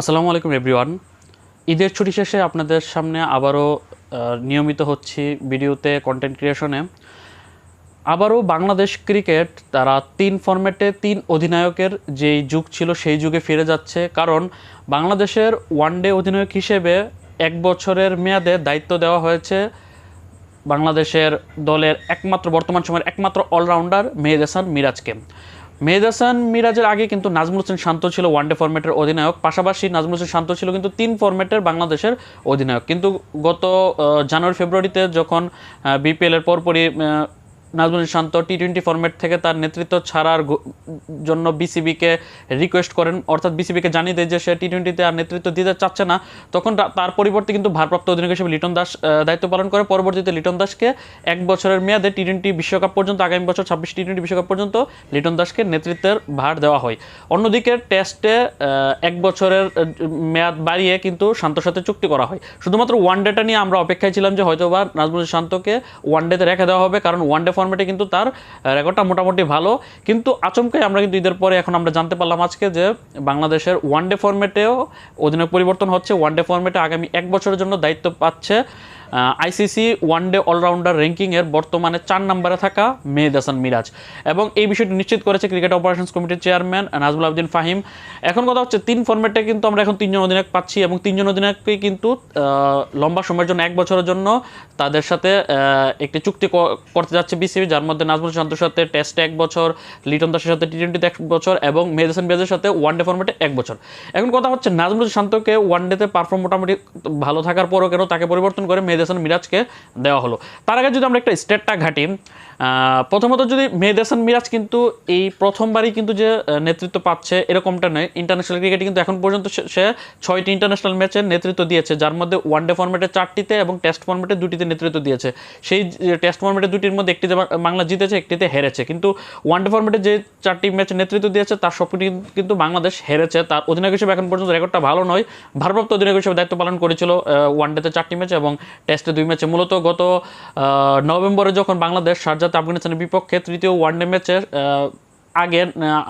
আসসালামু আলাইকুম এভরিওয়ান ঈদের ছুটি শেষে আপনাদের সামনে আবারও নিয়মিত হচ্ছি ভিডিওতে কন্টেন্ট ক্রিয়েশনে আবারও বাংলাদেশ ক্রিকেট, তারা তিন ফরম্যাটে তিন অধিনায়কের যেই যুগ ছিল, সেই যুগে ফিরে যাচ্ছে। কারণ বাংলাদেশের ওয়ানডে অধিনায়ক হিসেবে এক বছরের মেয়াদে দায়িত্ব দেওয়া হয়েছে বাংলাদেশের দলের একমাত্র, বর্তমান সময়ের একমাত্র অলরাউন্ডার মেহেদ হাসান মিরাজকে। মেহেদ হাসান মিরাজের আগে কিন্তু নাজমুল হোসেন শান্ত ছিল ওয়ানডে ফরম্যাটের অধিনায়ক। পাশাপাশি নাজমুল হোসেন শান্ত ছিল কিন্তু তিন ফরম্যাটের বাংলাদেশের অধিনায়ক। কিন্তু গত জানুয়ারি, ফেব্রুয়ারিতে যখন বিপিএলের পরপরই Najmul Shanto T twenty format থেকে তার নেতৃত্ব ছাড়ার জন্য বিসিবিকে রিকোয়েস্ট করেন। অর্থাৎ বিসিবিকে জানিয়ে দেয় যে সে টি টোয়েন্টিতে আর নেতৃত্ব দিতে চাচ্ছে না। তখন তার পরিবর্তে কিন্তু ভারপ্রাপ্ত অধিনায়ক হিসেবে লিটন দাস দায়িত্ব পালন করে। পরবর্তীতে লিটন দাসকে এক বছরের মেয়াদে টি টোয়েন্টি বিশ্বকাপ পর্যন্ত, আগামী বছর ছাব্বিশ টি টোয়েন্টি বিশ্বকাপ পর্যন্ত লিটন দাসকে নেতৃত্বের ভার দেওয়া হয়। অন্যদিকে টেস্টে এক বছরের মেয়াদ বাড়িয়ে কিন্তু শান্তর সাথে চুক্তি করা হয়। শুধুমাত্র ওয়ান ডেটা নিয়ে আমরা অপেক্ষায় ছিলাম যে হয়তোবা নাজমুল শান্তকে ওয়ান ডেতে রেখে দেওয়া হবে, কারণ ওয়ান ডে ফর্মেটে কিন্তু তার রেকর্ডটা মোটামুটি ভালো। কিন্তু আচমকাই আমরা কিন্তু ঈদের পরে এখন আমরা জানতে পারলাম আজকে যে বাংলাদেশের ওয়ান ডে ফর্মেটেও অধিনায়ক পরিবর্তন হচ্ছে। ওয়ান ডে ফর্মেটে আগামী এক বছরের জন্য দায়িত্ব পাচ্ছে ICC one day all rounder র্যাঙ্কিংয়ের বর্তমানে চার নম্বরে থাকা মেহেদ হাসান মিরাজ। এবং এই বিষয়টি নিশ্চিত করেছে ক্রিকেট অপারেশনস কমিটির চেয়ারম্যান নাজমুল আবদিন ফাহিম। এখন কথা হচ্ছে, তিন ফর্মেটে কিন্তু আমরা এখন তিনজন অধিনায়ক পাচ্ছি এবং তিনজন অধিনায়ককেই কিন্তু লম্বা সময়ের জন্য, এক বছরের জন্য তাদের সাথে একটি চুক্তি করতে যাচ্ছে বিসিবি যার মধ্যে নাজমুল শান্তর সাথে টেস্টে এক বছর, লিটন দাসের সাথে টি টোয়েন্টিতে এক বছর এবং মেহেদ হাসান মিরাজের সাথে ওয়ান ডে ফর্মেটে এক বছর। এখন কথা হচ্ছে, নাজমুল শান্তকে ওয়ান ডেতে পারফর্ম মোটামুটি ভালো থাকার পরও কেন তাকে পরিবর্তন করে মেহেদ হাসান মিরাজকে দেওয়া হলো। তার আগে যদি আমরা একটা স্টেটটা ঘাটি প্রথমত যদি মেহেদ হাসান মিরাজ কিন্তু এই প্রথমবারই কিন্তু যে নেতৃত্ব পাচ্ছে, এরকমটা নয়। ইন্টারন্যাশনাল ক্রিকেটে কিন্তু এখন পর্যন্ত সে- ছয়টি ইন্টারন্যাশনাল ম্যাচের নেতৃত্ব দিয়েছে। যার মধ্যে ওয়ান ডে ফর্মেটে চারটিতে এবং টেস্ট ফর্মেটে দুটিতে নেতৃত্ব দিয়েছে। সেই টেস্ট ফর্মেটে দুটির মধ্যে একটিতে বাংলা জিতেছে, একটিতে হেরেছে। কিন্তু ওয়ান ডে ফর্মেটে যে চারটি ম্যাচে নেতৃত্ব দিয়েছে, তার সবটি কিন্তু বাংলাদেশ হেরেছে। তার অধিনায়ক হিসেবে এখন পর্যন্ত রেকর্ডটা ভালো নয়। ভারপ্রাপ্ত অধিনায়ক হিসেবে দায়িত্ব পালন করেছিল ওয়ান ডেতে চারটি ম্যাচ এবং টেস্টে দুই ম্যাচে মূলত গত নভেম্বরে যখন বাংলাদেশ শারজাতে আফগানিস্তানের বিপক্ষে তৃতীয় ওয়ানডে ম্যাচে আগে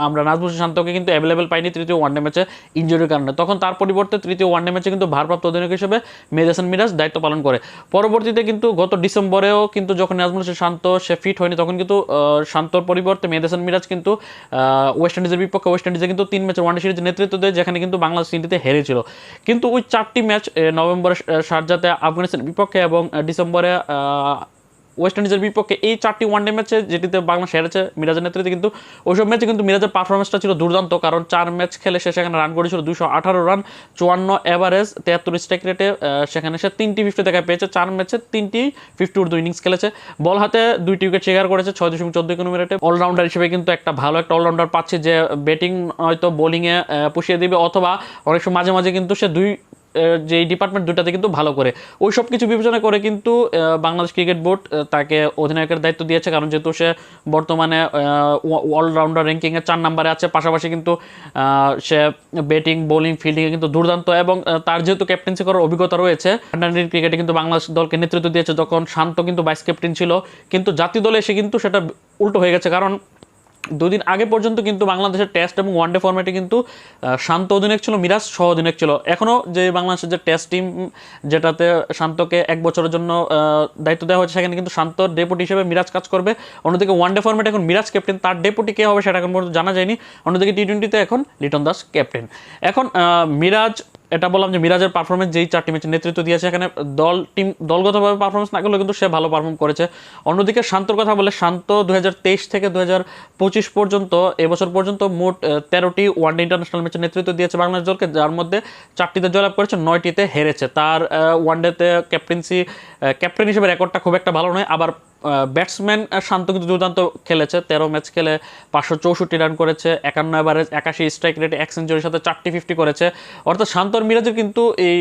আমরা নাজমুল শান্তকে কিন্তু অ্যাভেলেবেল পাইনি তৃতীয় ওয়ানডে ম্যাচে ইঞ্জুরির কারণে। তখন তার পরিবর্তে তৃতীয় ওয়ানডে ম্যাচে কিন্তু ভারপ্রাপ্ত অধিনায়ক হিসেবে মেহেদ হাসান মিরাজ দায়িত্ব পালন করে। পরবর্তীতে কিন্তু গত ডিসেম্বরেও কিন্তু যখন নাজমুল শান্ত সে ফিট হয়নি তখন কিন্তু শান্তর পরিবর্তে মেহেদ হাসান মিরাজ কিন্তু ওয়েস্ট ইন্ডিজের বিপক্ষে ওয়েস্ট ইন্ডিজে কিন্তু তিন ম্যাচের ওয়ানডে সিরিজে নেতৃত্ব দেয় যেখানে কিন্তু বাংলাদেশ তিনটিতে হেরেছিল। কিন্তু ওই চারটি ম্যাচ নভেম্বরে আহ, শারজাতে আফগানিস্তানের বিপক্ষে এবং ডিসেম্বরে ওয়েস্ট ইন্ডিজের বিপক্ষে এই চারটি ওয়ানডে ম্যাচে যেটিতে বাংলা হেরেছে মিরাজের নেতৃত্বে কিন্তু, ওইসব ম্যাচে কিন্তু মিরাজের পারফরমেন্সটা ছিল দুর্দান্ত। কারণ চার ম্যাচ খেলে সে সেখানে রান করেছিল দুশো আঠারো রান চুয়ান্ন এভারেজ তেহাত্তর স্ট্রাইক রেটে সেখানে সে তিনটি ফিফটি দেখা পেয়েছে। চার ম্যাচে তিনটি ফিফটি উর্দু ইনিংস খেলেছে। বল হাতে দুইটি উইকেট শিকার করেছে, ছয় দশমিক চোদ্দ কিলোমিটারে অলরাউন্ডার হিসেবে কিন্তু একটা ভালো একটা অলরাউন্ডার পাচ্ছে যে ব্যাটিং হয়তো বোলিংয়ে পুষিয়ে দিবে, অথবা অনেক সময় মাঝে মাঝে কিন্তু সে দুই যে ডিপার্টমেন্ট দুটাতে কিন্তু ভালো করে। ওই সব কিছু বিবেচনা করে কিন্তু বাংলাদেশ ক্রিকেট বোর্ড তাকে অধিনায়কের দায়িত্ব দিয়েছে, কারণ যেহেতু সে বর্তমানে অলরাউন্ডার র্যাঙ্কিংয়ে চার নম্বরে আছে, পাশাপাশি কিন্তু সে ব্যাটিং বোলিং ফিল্ডিংয়ে কিন্তু দুর্দান্ত এবং তার যেহেতু ক্যাপ্টেন্সি করার অভিজ্ঞতা রয়েছে আন্ডার ক্রিকেটে কিন্তু বাংলাদেশ দলকে নেতৃত্ব দিয়েছে তখন শান্ত কিন্তু ভাইস ক্যাপ্টেন ছিল, কিন্তু জাতীয় দলে এসে কিন্তু সেটা উল্টো হয়ে গেছে, কারণ দুদিন আগে পর্যন্ত কিন্তু বাংলাদেশের টেস্ট এবং ওয়ানডে ফরম্যাটে কিন্তু শান্ত অধিনায়ক ছিল, মিরাজ সহ অধিনায়ক ছিল। এখনও যে বাংলাদেশের যে টেস্ট টিম যেটাতে শান্তকে এক বছরের জন্য দায়িত্ব দেওয়া হচ্ছে সেখানে কিন্তু শান্তর ডেপুটি হিসেবে মিরাজ কাজ করবে। অন্যদিকে ওয়ানডে ফরম্যাটে এখন মিরাজ ক্যাপ্টেন তার ডেপুটি কে হবে সেটা এখন পর্যন্ত জানা যায়নি। অন্যদিকে টি টোয়েন্টিতে এখন লিটন দাস ক্যাপ্টেন এখন মিরাজ এটা বললাম যে মিরাজের পারফরমেন্স যেই চারটি ম্যাচে নেতৃত্ব দিয়েছে, এখানে দল টিম দলগতভাবে পারফরমেন্স না করলেও কিন্তু সে ভালো পারফর্ম করেছে। অন্যদিকে শান্তর কথা বলে, শান্ত দু হাজার তেইশ থেকে দু হাজার পঁচিশ পর্যন্ত, এবছর পর্যন্ত মোট তেরোটি ওয়ানডে ইন্টারন্যাশনাল ম্যাচে নেতৃত্ব দিয়েছে বাংলাদেশ দলকে, যার মধ্যে চারটিতে জয়লাভ করেছে, নয়টিতে হেরেছে। তার ওয়ানডেতে ক্যাপ্টেন্সি ক্যাপ্টেন হিসেবে রেকর্ডটা খুব একটা ভালো নয়, আবার ব্যাটসম্যান শান্ত কিন্তু দুর্দান্ত খেলেছে। তেরো ম্যাচ খেলে পাঁচশো চৌষট্টি রান করেছে, একান্ন এভারেজ একাশি স্ট্রাইক রেটে এক সেঞ্চুরির সাথে চারটি ফিফটি করেছে। অর্থাৎ শান্তর মিরাজের কিন্তু এই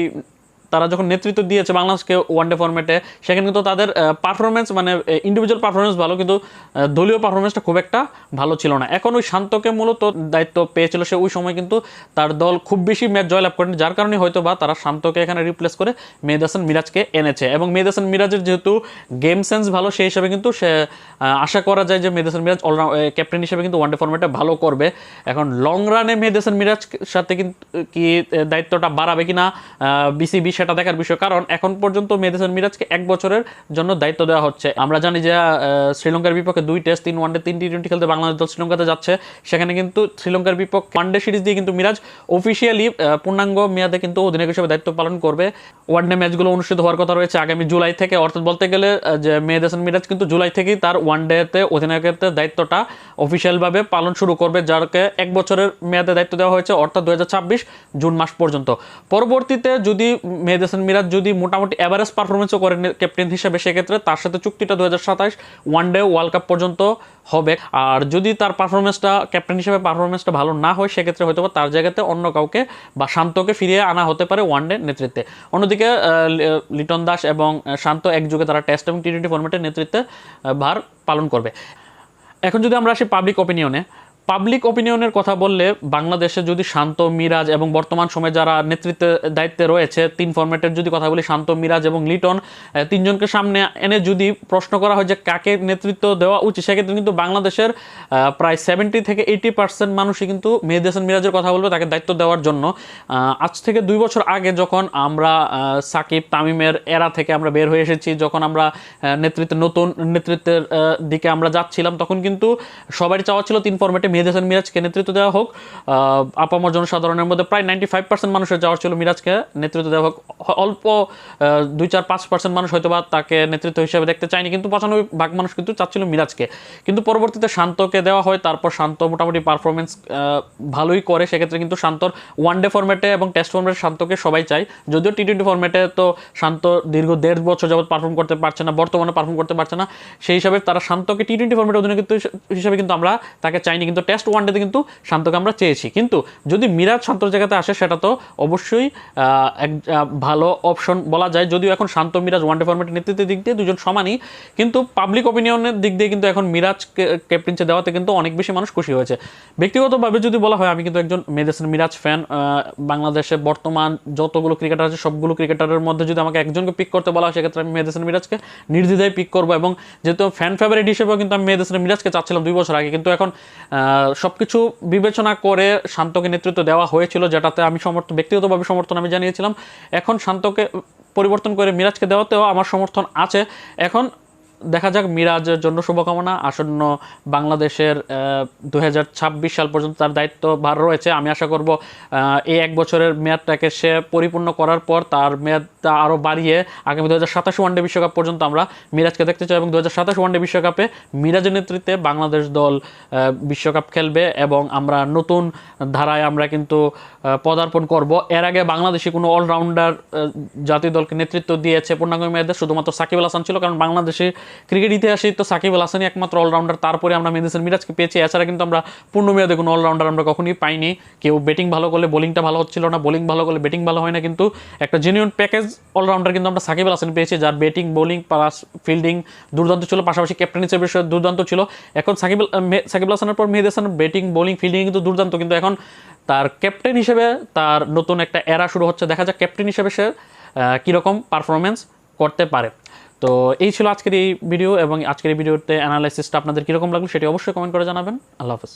তারা যখন নেতৃত্ব দিয়েছে বাংলাদেশকে ওয়ানডে ফরম্যাটে সেখানে কিন্তু তাদের পারফরমেন্স মানে ইন্ডিভিজুয়াল পারফরমেন্স ভালো, কিন্তু দলীয় পারফরমেন্সটা খুব একটা ভালো ছিল না। এখন ওই শান্তকে মূলত দায়িত্ব পেয়েছিল সে, ওই সময় কিন্তু তার দল খুব বেশি ম্যাচ জয়লাভ করেনি, যার কারণে হয়তো বা তারা শান্তকে এখানে রিপ্লেস করে মেহদাসান মিরাজকে এনেছে। এবং মেহেদ হাসান মিরাজের যেহেতু গেম সেন্স ভালো, সেই হিসাবে কিন্তু সে আশা করা যায় যে মেহদাসান মিরাজ অলরাউন্ড ক্যাপ্টেন হিসেবে কিন্তু ওয়ানডে ফরম্যাটে ভালো করবে। এখন লং রানে মেহেদ হাসান মিরাজ সাথে কিন্তু কি দায়িত্বটা বাড়াবে কিনা বিসিবি সেটা দেখার বিষয়, কারণ এখন পর্যন্ত মেহেদ হাসান মিরাজকে এক বছরের জন্য দায়িত্ব দেওয়া হচ্ছে। আমরা জানি যে শ্রীলঙ্কার বিপক্ষে দুই টেস্ট, তিন ওয়ানডে তিন টি টোয়েন্টি খেলতে বাংলাদেশ দল শ্রীলঙ্কাতে যাচ্ছে। সেখানে কিন্তু শ্রীলঙ্কার বিপক্ষে ওয়ানডে সিরিজ দিয়ে কিন্তু মিরাজ অফিসিয়ালি পূর্ণাঙ্গ মেয়াদে কিন্তু অধিনায়ক হিসেবে দায়িত্ব পালন করবে। ওয়ানডে ম্যাচগুলো অনুষ্ঠিত হওয়ার কথা রয়েছে আগামী জুলাই থেকে। অর্থাৎ বলতে গেলে যে মেহেদ মিরাজ কিন্তু জুলাই থেকেই তার ওয়ানডেতে অধিনায়কের দায়িত্বটা অফিসিয়ালভাবে পালন শুরু করবে, যারকে এক বছরের মেয়াদে দায়িত্ব দেওয়া হয়েছে, অর্থাৎ দুই হাজার ছাব্বিশ জুন মাস পর্যন্ত। পরবর্তীতে যদি মেহেদ হাসান মিরাজ যদি মোটামুটি অ্যাভারেজ পারফরমেন্সও করে ক্যাপ্টেন হিসেবে, সেক্ষেত্রে তার সাথে চুক্তিটা দু হাজার সাতাশ ওয়ান ডে ওয়ার্ল্ড কাপ পর্যন্ত হবে। আর যদি তার পারফরমেন্সটা ক্যাপ্টেন হিসেবে পারফরমেন্সটা ভালো না হয়, সেক্ষেত্রে হয়তো তার জায়গাতে অন্য কাউকে বা শান্তকে ফিরিয়ে আনা হতে পারে ওয়ান ডে নেতৃত্বে। অন্যদিকে লিটন দাস এবং শান্ত একযুগে তারা টেস্ট এবং টি টোয়েন্টি ফর্মেটের নেতৃত্বে ভার পালন করবে। এখন যদি আমরা আসি পাবলিক অপিনিয়নে পাবলিক অপিনিয়নের কথা বললে বাংলাদেশে যদি শান্ত, মিরাজ এবং বর্তমান সময়ে যারা নেতৃত্বে, দায়িত্বে রয়েছে, তিন ফরম্যাটের যদি কথা বলি, শান্ত, মিরাজ এবং লিটন তিনজনকে সামনে এনে যদি প্রশ্ন করা হয় যে কাকে নেতৃত্ব দেওয়া উচিত, সেক্ষেত্রে কিন্তু বাংলাদেশের প্রায় সেভেন্টি থেকে এইটি পার্সেন্ট মানুষই কিন্তু মেহেদি মিরাজের কথা বলবে তাকে দায়িত্ব দেওয়ার জন্য। আজ থেকে দুই বছর আগে যখন আমরা সাকিব তামিমের এরা থেকে আমরা বের হয়ে এসেছি, যখন আমরা নেতৃত্বে, নতুন নেতৃত্বের দিকে আমরা যাচ্ছিলাম, তখন কিন্তু সবারই চাওয়া ছিল তিন ফরম্যাটে মেহেদি হাসান মিরাজকে নেতৃত্ব দেওয়া হোক আপামর জনসাধারণের মধ্যে প্রায় নাইনটি ফাইভ পার্সেন্ট মানুষের চাওয়া ছিল মিরাজকে নেতৃত্ব দেওয়া হোক। অল্প দুই চার পাঁচ পার্সেন্ট মানুষ হয়তো বা তাকে নেতৃত্ব হিসেবে দেখতে চায়নি, কিন্তু পঁচানব্বই ভাগ মানুষ কিন্তু চাচ্ছিল মিরাজকে। কিন্তু পরবর্তীতে শান্তকে দেওয়া হয়, তারপর শান্ত মোটামুটি পারফরমেন্স ভালোই করে। সেক্ষেত্রে কিন্তু শান্তর ওয়ান ডে ফরম্যাটে এবং টেস্ট ফরম্যাটে শান্তকে সবাই চাই যদিও টি টোয়েন্টি ফরম্যাটে তো শান্ত দীর্ঘ দেড় বছর যাবত পারফর্ম করতে পারছে না, বর্তমানে পারফর্ম করতে পারছে না। সেই হিসাবে তারা শান্তকে টি টোয়েন্টি ফরম্যাটে অধিনায়ক হিসেবে কিন্তু আমরা তাকে চাইনি, কিন্তু টেস্ট ওয়ান ডেতে কিন্তু শান্তকে আমরা চেয়েছি। কিন্তু যদি মিরাজ শান্তর জায়গাতে আসে, সেটা তো অবশ্যই এক ভালো অপশন বলা যায়। যদিও এখন শান্ত, মিরাজ ওয়ান ডে ফরম্যাটের নেতৃত্বের দিক দিয়ে দুজন সমানই, কিন্তু পাবলিক অপিনিয়নের দিক দিয়ে কিন্তু এখন মিরাজ ক্যাপ্টেন্সি দেওয়াতে কিন্তু অনেক বেশি মানুষ খুশি হয়েছে। ব্যক্তিগতভাবে যদি বলা হয়, আমি কিন্তু একজন মেদেসেন মিরাজ ফ্যান বাংলাদেশে বর্তমান যতগুলো ক্রিকেটার আছে, সবগুলো ক্রিকেটারের মধ্যে যদি আমাকে একজনকে পিক করতে বলা হয়, সেক্ষেত্রে আমি মেহেদেসেন মিরাজকে নির্দ্বিধায় পিক করব। এবং যেহেতু ফ্যান ফেভারিট হিসেবেও কিন্তু আমি মেহেদেসেন মিরাজকে চাচ্ছিলাম দুই বছর আগে, কিন্তু এখন সব কিছু বিবেচনা করে শান্তকে নেতৃত্ব দেওয়া হয়েছিল, যেটাতে আমি সমর্থন ব্যক্তিগতভাবে সমর্থন আমি জানিয়েছিলাম। এখন শান্তকে পরিবর্তন করে মিরাজকে দেওয়াতেও আমার সমর্থন আছে। এখন দেখা যাক মিরাজের জন্য শুভকামনা। আসন্ন বাংলাদেশের দু হাজার ছাব্বিশ সাল পর্যন্ত তার দায়িত্ব ভার রয়েছে। আমি আশা করব এই এক বছরের মেয়াদটাকে সে পরিপূর্ণ করার পর তার মেয়াদটা আরও বাড়িয়ে আগামী দু হাজার সাতাশ ওয়ানডে বিশ্বকাপ পর্যন্ত আমরা মিরাজকে দেখতে চাই এবং দু হাজার সাতাশ ওয়ানডে বিশ্বকাপে মিরাজের নেতৃত্বে বাংলাদেশ দল বিশ্বকাপ খেলবে এবং আমরা নতুন ধারায় আমরা কিন্তু পদার্পণ করব। এর আগে বাংলাদেশি কোনো অলরাউন্ডার জাতীয় দলকে নেতৃত্ব দিয়েছে পূর্ণাঙ্গ মেয়াদে শুধুমাত্র সাকিব আল হাসান ছিল, কারণ বাংলাদেশে ক্রিকেট ইতিহাসে তো সাকিব আল হাসানই একমাত্র অলরাউন্ডার তারপরে আমরা মেহেদিসেন মিরাজকে পেয়েছি। এছাড়া কিন্তু আমরা পূর্ণ মেয়াদে কোনো অলরাউন্ডার আমরা কখনোই পাইনি। কেউ ব্যাটিং ভালো করলে বোলিংটা ভালো হচ্ছিল না বোলিং ভালো করলে ব্যাটিং ভালো হয় না, কিন্তু একটা জেনুইন প্যাকেজ অলরাউন্ডার কিন্তু আমরা সাকিব আল হাসান পেয়েছি, যার ব্যাটিং বোলিং প্লাস ফিল্ডিং দুর্দান্ত ছিল। পাশাপাশি ক্যাপ্টেন হিসেবে দুর্দান্ত ছিল। এখন সাকিব সাকিব আল হাসানের পর মেহেদ ব্যাটিং বোলিং ফিল্ডিং কিন্তু দুর্দান্ত, কিন্তু এখন তার ক্যাপ্টেন হিসেবে তার নতুন একটা এরা শুরু হচ্ছে। দেখা যাক ক্যাপ্টেন হিসেবে সে কীরকম পারফরমেন্স করতে পারে। তো এই ছিল আজকের এই ভিডিও এবং আজকের এই ভিডিওতে অ্যানালাইসিসটা আপনাদের কীরকম লাগল সেটি অবশ্যই কমেন্ট করে জানাবেন। আল্লাহ হাফেজ।